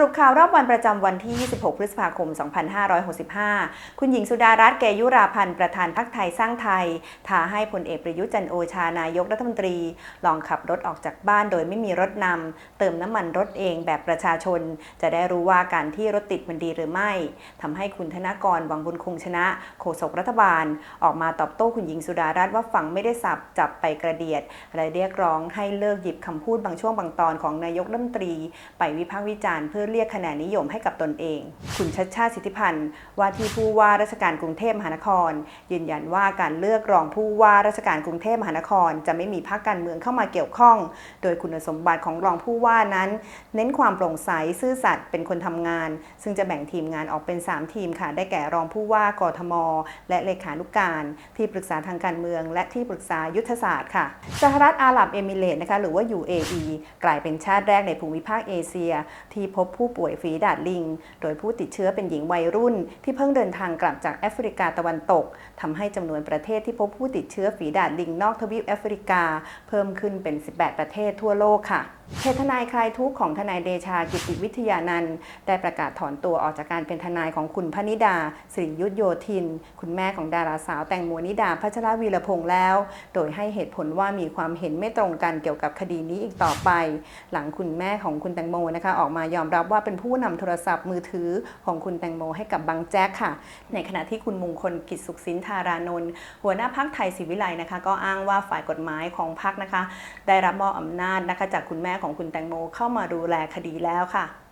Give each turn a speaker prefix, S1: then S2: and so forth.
S1: รุปข่าวรอบวันประจำวันที่ 26 พฤษภาคม 2565 คุณหญิงสุดารัตน์เกยุราพันธ์ประธานพรรคไทยสร้างไทยท้าให้พลเอกประยุทธ์จันโอชานายกรัฐมนตรี ลองขับรถออกจากบ้านโดยไม่มีรถนำเติมน้ำมันรถเองแบบประชาชน จะได้รู้ว่าการที่รถติดมันดีหรือไม่ทำให้คุณธนากรวังบุญคงชนะ โฆษกรัฐบาล ออกมาตอบโต้คุณหญิงสุดารัตน์ว่าฟังไม่ได้สับจับไปกระเดียดและเรียกร้องให้เลิกหยิบคำพูดบางช่วงบางตอนของนายกรัฐมนตรี ไปวิพากษ์วิจารณ์เพื่อเรียกคะแนนนิยมให้กับตนเอง คุณชัดชาติสิทธิพันธ์ว่าที่ผู้ว่าราชการกรุงเทพมหานคร ยืนยันว่าการเลือกรองผู้ว่าราชการกรุงเทพมหานคร จะไม่มีพรรคการเมืองเข้ามาเกี่ยวข้อง โดยคุณสมบัติของรองผู้ว่านั้น เน้นความโปร่งใสซื่อสัตย์เป็นคนทำงาน ซึ่งจะแบ่งทีมงานออกเป็น 3 ทีมค่ะ ได้แก่รองผู้ว่ากทม และเลขานุการ ที่ปรึกษาทางการเมือง และที่ปรึกษายุทธศาสตร์ค่ะสหรัฐอาหรับเอมิเรต์นะคะหรือว่า UAE กลายเป็นชาติแรกในภูมิภาคเอเชีย ที่พบผู้ป่วยฝีดาดลิง โดยผู้ติดเชื้อเป็นหญิงวัยรุ่น ที่เพิ่งเดินทางกลับจากแอฟริกาตะวันตกทำให้จำนวนประเทศที่พบผู้ติดเชื้อฝีดาดลิงนอกทวีปแอฟริกา เพิ่มขึ้นเป็น 18 ประเทศทั่วโลกค่ะ เพจทนายคลายทุกข์ของทนายเดชากิติวิทยานันท์ได้ประกาศถอนตัวออกจากการเป็นทนายของคุณพนิดาสิริยุทธโยธิน คุณแม่ของดาราสาวแตงโมนิดาพัชรวีรพงษ์แล้ว โดยให้เหตุผลว่ามีความเห็นไม่ตรงกันเกี่ยวกับคดีนี้อีกต่อไป หลังคุณแม่ของคุณแตงโมนะคะ ออกมายอมรับว่าเป็นผู้นำโทรศัพท์มือถือของคุณแตงโมให้กับบังแจ๊กค่ะ ในขณะที่คุณมงคลกิจสุขสินธารานนท์หัวหน้าพักไทยศิวิไลนะคะ ก็อ้างว่าฝ่ายกฎหมายของพักนะคะ ได้รับมอบอำนาจนะคะจากคุณแม่ของคุณแตงโมเข้ามาดูแลคดีแล้วค่ะ